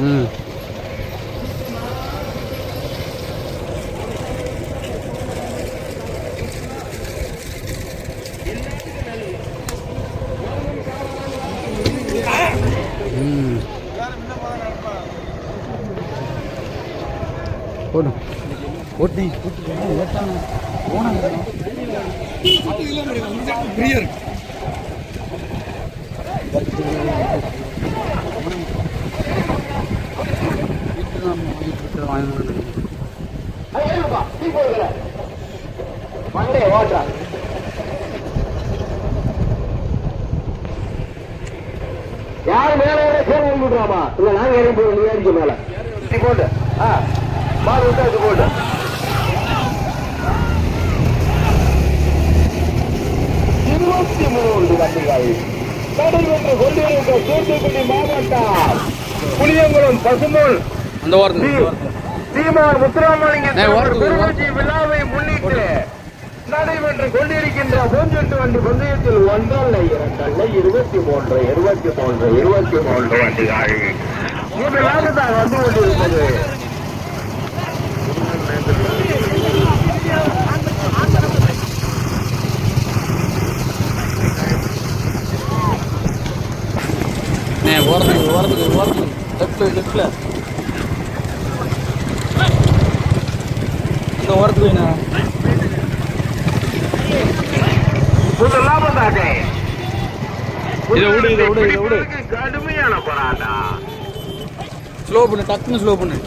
ம் வண்டி ஓட்டுறா யாரு மேல ஏற சேர இல்ல நாங்க இறங்கி போய் நீ ஏறிக்க மேல நீ போட்டு ஆ மாடு விட்டா இது போட்டு இருபத்தி மூன்று வண்டிகள் கொண்டிருக்க தூத்துக்குடி மாவட்டம் புளியங்குளம் பசுமோல் அந்த ஓரத்தில் முத்துராமலிங்க விழாவை முன்னிட்டு நடைபெற்று கொண்டிருக்கின்ற மூஞ்செட்டு வண்டி பந்தயத்தில் ஒன்றல்ல இரண்டல்ல இருபத்தி மூன்று இருபத்தி மூன்று இருபத்தி மூன்று வண்டிகள். முதலாக தான் வந்து கொண்டிருப்பது ஓரத்துக்கு ஓரத்துக்கு ஓரத்துக்கு லெஃப்டில் லெஃப்டில் இந்த ஓரத்துக்கு வேணா முதலாவதாக இதை விடு, இதை விடு, இதை விடு. கடுமையான போராட்டம். ஸ்லோ பண்ணு டக்குன்னு ஸ்லோ பண்ணு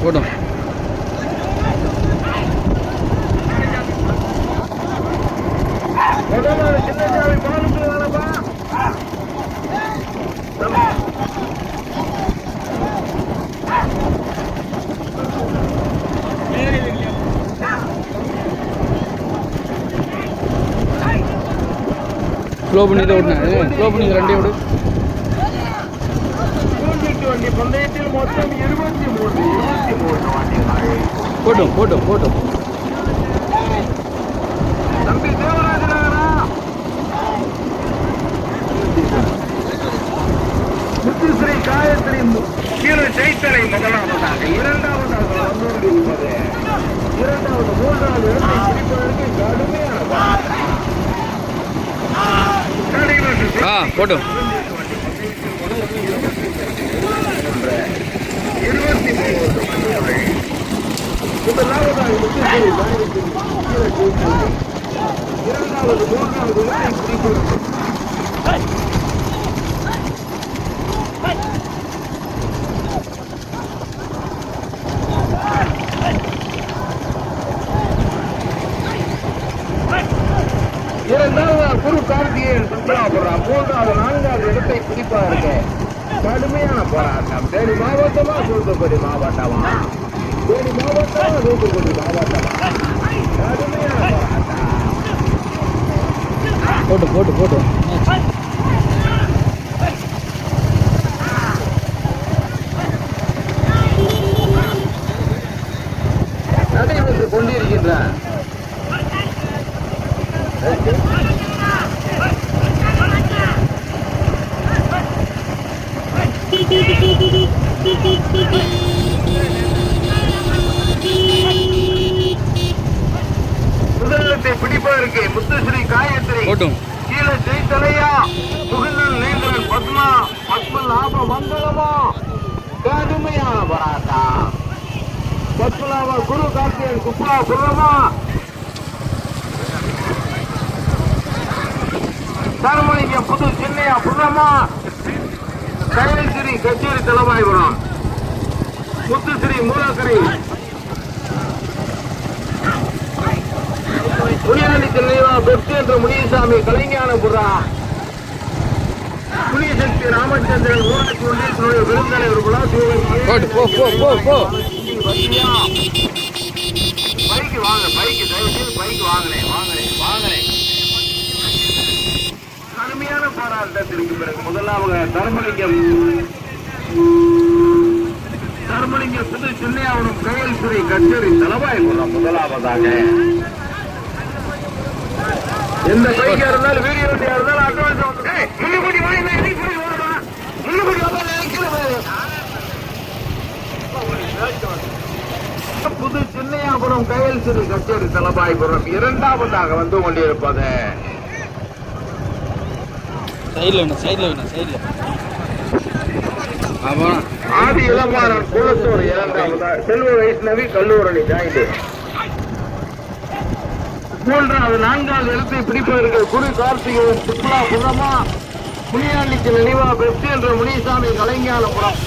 போடும் முதலாவது சின்னசாமி பாலுக்கு வரப்பா ஸ்லோ பண்ணி தான் விடுனேன் ஸ்லோ பண்ணி ரெண்டே விடு போட்டோம் போட்டோம் பந்தயத்தில் மொத்தம் இருபத்தி மூன்று இருபத்தி மூன்று முத்துஸ்ரீ காயத்ரி கீழே ஜெய்த்தலை முதலாவதாக இரண்டாவதாக இரண்டாவது மூன்றாவது இடத்தை பிடிப்பதற்கு கடுமையான போராட்டம். நடைபெற்று ஆ போட்டும் இருபத்தி மூன்று வண்டிகள் முதலாவதாக முத்துஸ்ரீ காயத்ரி கீழே போட்டும் இரண்டாவது மூன்றாவது இரண்டாவது குரு கார்த்திகேயன் சுற்றுலாபுரம் மூன்றாவது நான்காவது இடத்தை பிடிப்பாருங்க கடுமையான போராட்டம். தேனி மாவட்டமா தூத்துக்குடி மாவட்டமா? தேனி மாவட்டமா தூத்துக்குடி மாவட்டமா? கடுமையான போராட்டம். போட்டு போட்டு போட்டு. நடைபெற்று கொண்டிருக்கின்ற முதலிடத்தை பிடிப்பதற்கு முத்துஸ்ரீ காயத்ரி போட்டும் கீழே ஜெய்தலையா முகுந்தன் நேந்திரன் பத்மா பத்மநாப மங்களமா கடுமையான போராட்டம் பத்மநாப குரு கார்த்தியன் குப்ரா குரமா புது சின்னையா புறமா கைலஸ்ரீ கச்சேரி தலைவாய்புரம் முத்துஸ்ரீ மூலக்கரை புனியாண்டி சென்னையா பெப்சி என்ற முனியசாமி கலைஞானபுரா புனியசக்தி ராமச்சந்திரன் ஊராட்சி ஒன்றியத்தினுடைய விருந்தலைவர் பைக்கு வாங்க பைக்கு தயவு செய்து பைக்கு வாங்கினேன் வாங்கினேன் வாங்கினேன் கடுமையான போராட்டத்திற்கு பிறகு முதலாவது தர்மலிங்கம். தர்மலிங்கம் புது சின்னையாவனம் கோயில் துறை கச்சேரி தலவாய்புரம் முதலாவதாக. எந்த பைக்கா இருந்தாலும் வீடியோ இருந்தாலும் அட்வான்ஸ் வாங்கி புது சின்னையாபுரம் கயல் சிறு கச்சேரி தலபாய்புரம் இரண்டாவதாக வந்து கொண்டிருப்பது. சைடில் வேணும் சைடில் வேணும் சைடில். ஆமாம் ஆதி இளமாறன் குளத்தூர் இரண்டாவதா செல்வ வைஷ்ணவி கல்லூரணி ஜாயிண்ட் மூன்றாவது நான்காவது இடத்தை பிடிப்பவர்கள் குரு கார்த்திகேயன் சுற்றுலா புறமா முனியாண்டிக்கு நினைவா பெஸ்ட் என்ற முனிசாமி கலைஞானபுரம்.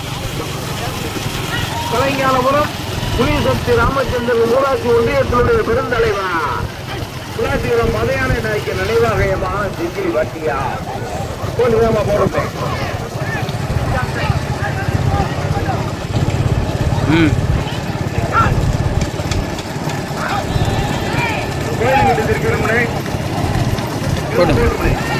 கலைஞானபுரம் முனிசக்தி ராமச்சந்திரன் ஊராட்சி ஒன்றியத்தினுடைய பெருந்தலைவா குலாசிபுரம் மதையான நாய்க்கு நினைவாகயமான சிங்கிரி வட்டியா. கொஞ்சம் வேகமா போடுங்க ம் கோயில்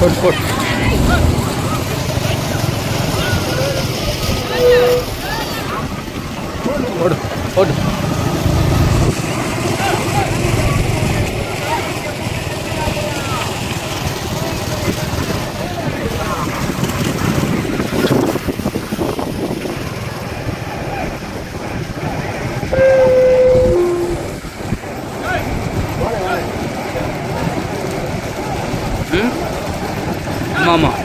வீட்டு திருக்கிறோம்னே போடு. போட்டு போட்டு போடு போடு ம் ஆமாம் ஆமாம்.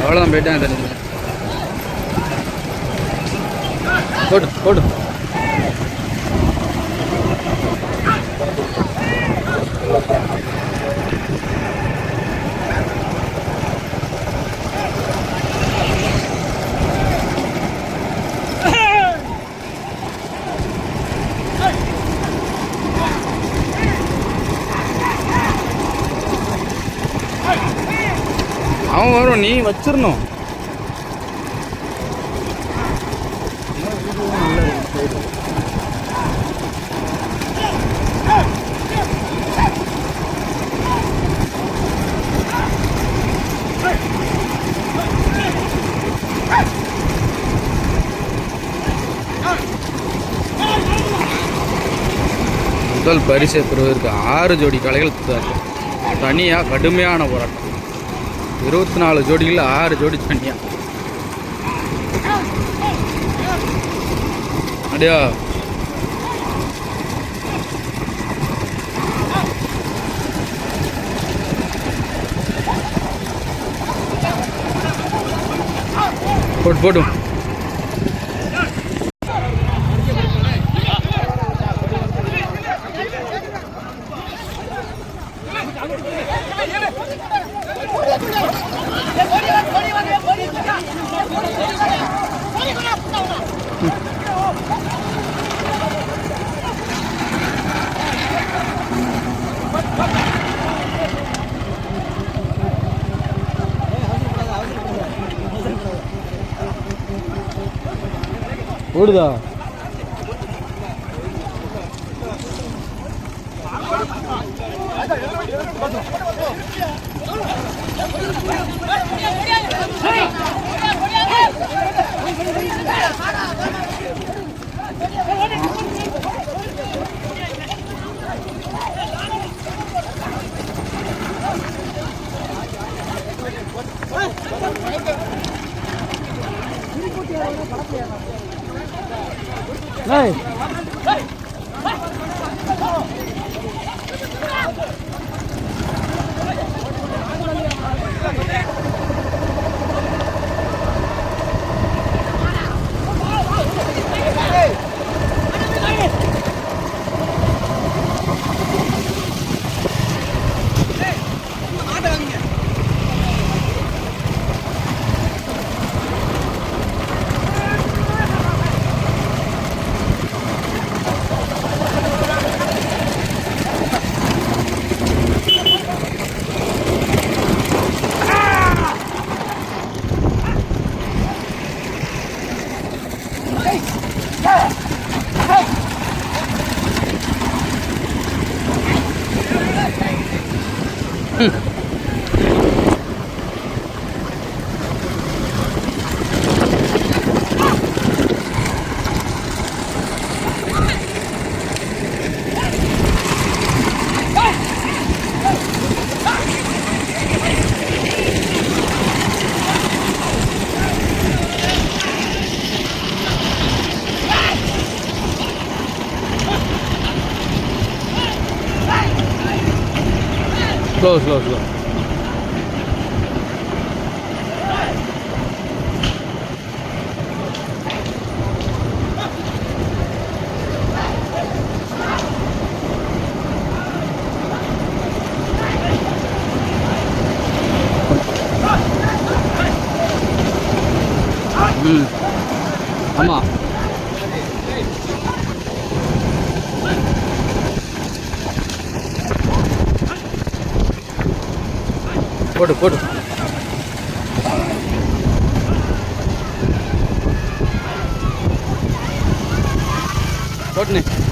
அவ்வளோதான் போயிட்டேன் தெரிஞ்சு போட்டு போட்டு. அவன் வரும் நீ வச்சிடணும் முதல் பரிசை பெறுவதற்கு ஆறு ஜோடி கலைகள் தனியாக கடுமையான போராட்டம். இருபத்தி நாலு ஜோடியில் ஆறு ஜோடி தனியாக அப்படியா போட்டு போட்டும் ஓடுதா ஏய் ஸ்லோ ஸ்லோ ஸ்லோ ம் ஆமாம் போடு போடு போட்டுனே போட்டா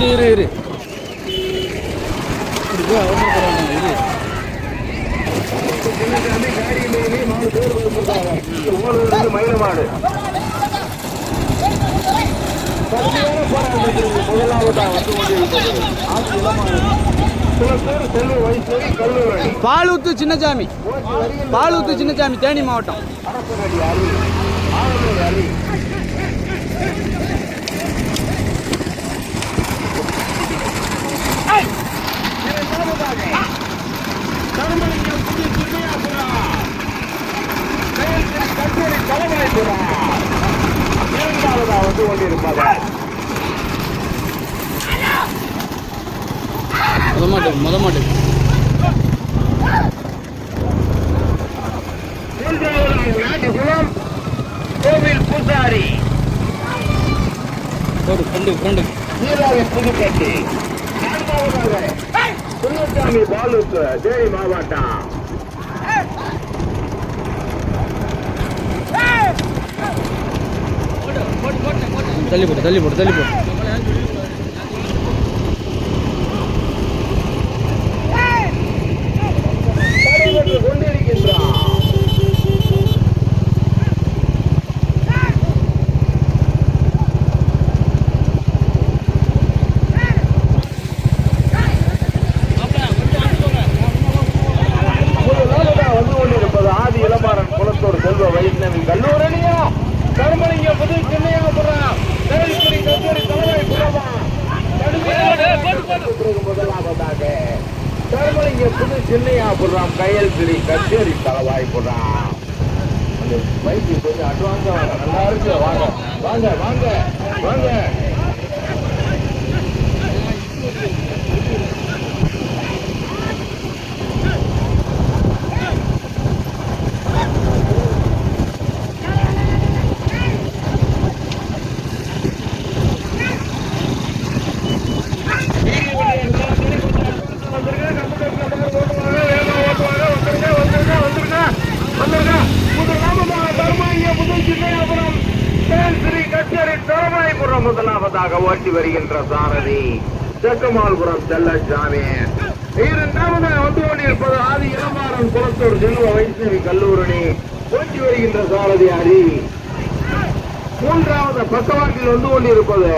இரு இரு இரு. பால் சின்னசாமி பாலூத்து சின்னசாமி தேனி மாவட்டம். வந்து கொண்டிருப்பவர் முத மாட்டு முத மாட்டு ராஜகுலம் கோவில் பூசாரி. போடு ஃப்ரெண்டு ஃப்ரெண்டு நீராவி புதுக்கட்டி. நான்காவதாக குருசாமி பாலுக்கு தேனி மாவட்டம். தள்ளி போட்டு தள்ளி போட்டு தள்ளி போட்டு நடைபெற்று கொண்டிருக்கின்றான் முதலாவதா வந்து கொண்டிருப்பது ஆதி இளமாறன் குளத்தூர் செல்வ வைஷ்ணவி கல்லூரணியா கருமலிங்க புது சென்னையாபுரம் தேவைக்குடி கல்லூரி தலைமை புறமா முதலாவதாக கருமலிங்க புது கச்சேரி கச்சேரி தலைவாய் போடுறான். அந்த பைக்கு கொஞ்சம் அட்வான்ஸா வாங்க நல்லா இருக்கு. வாங்க. வாங்க வாங்க. வாங்க மூன்றாவதாக ஓட்டி வருகின்ற சாரதி செக்கமால்புரம் செல்லசாமி இரண்டாவது வந்து கொண்டிருப்பது ஆதி இளமாறன் குளத்தூர் செல்வ வைஷ்ணவி கல்லூரணி. ஓட்டி வருகின்ற சாரதி ஹரி. மூன்றாவது பக்கவாட்டில் வந்து கொண்டிருப்பது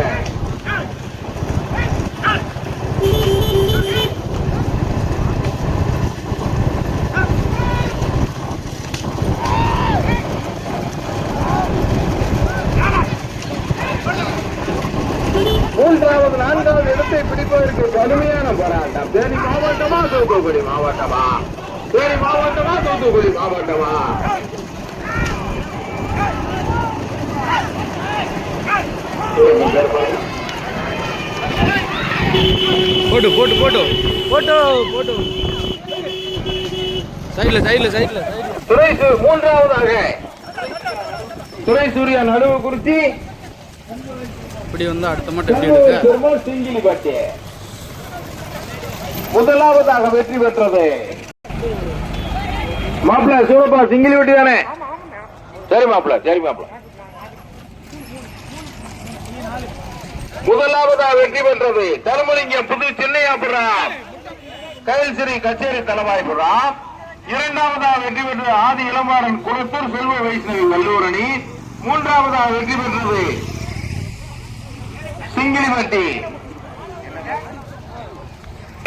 மூன்றாவது நான்காவது பிடிப்பதற்கு கடுமையான போராட்டம். தேனி மாவட்டமா தூத்துக்குடி மாவட்டமா? தேனி மாவட்டமா தூத்துக்குடி மாவட்டமா? போட்டு போட்டு போட்டு. போட்டு போட்டு. சைடில் சைடில் சைடில் துறை சு- மூன்றாவதாக. துறை சூர்யா நடுவு குறிச்சி. இப்படி வந்து அடுத்த மட்டும் இப்படி எடுக்க முதலாவதாக வெற்றி பெற்றது. மாப்பிள்ள சூரப்பா சிங்கிள் வெட்டி தானே? சரி மாப்பிள்ள சரி மாப்பிள்ள. முதலாவதாக வெற்றி பெற்றது. தருமலிங்கம் புது சின்னையாபுரம் கைல் சிறி கச்சேரி தலவாய்புரம் இரண்டாவதாக வெற்றி பெற்றது ஆதி இளமாறன் குளத்தூர் செல்வ வைஷ்ணவி வல்லூரணி. மூன்றாவதாக வெற்றி பெற்றது சிங்கிலிமட்டி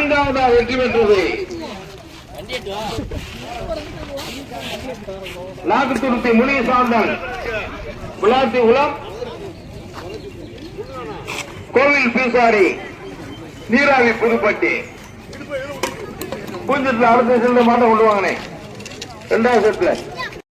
ஐந்தாவதாக வெற்றி பெற்றது. நாகத்துருத்தி முனி சாந்தன் விளாத்தி உலம் கோவில் பீசாரி நீராவி புதுப்பட்டி. பூஞ்சத்தில் அடுத்த செல்ல மாட்ட கொண்டு வாங்கினேன். ரெண்டாவது செட்ல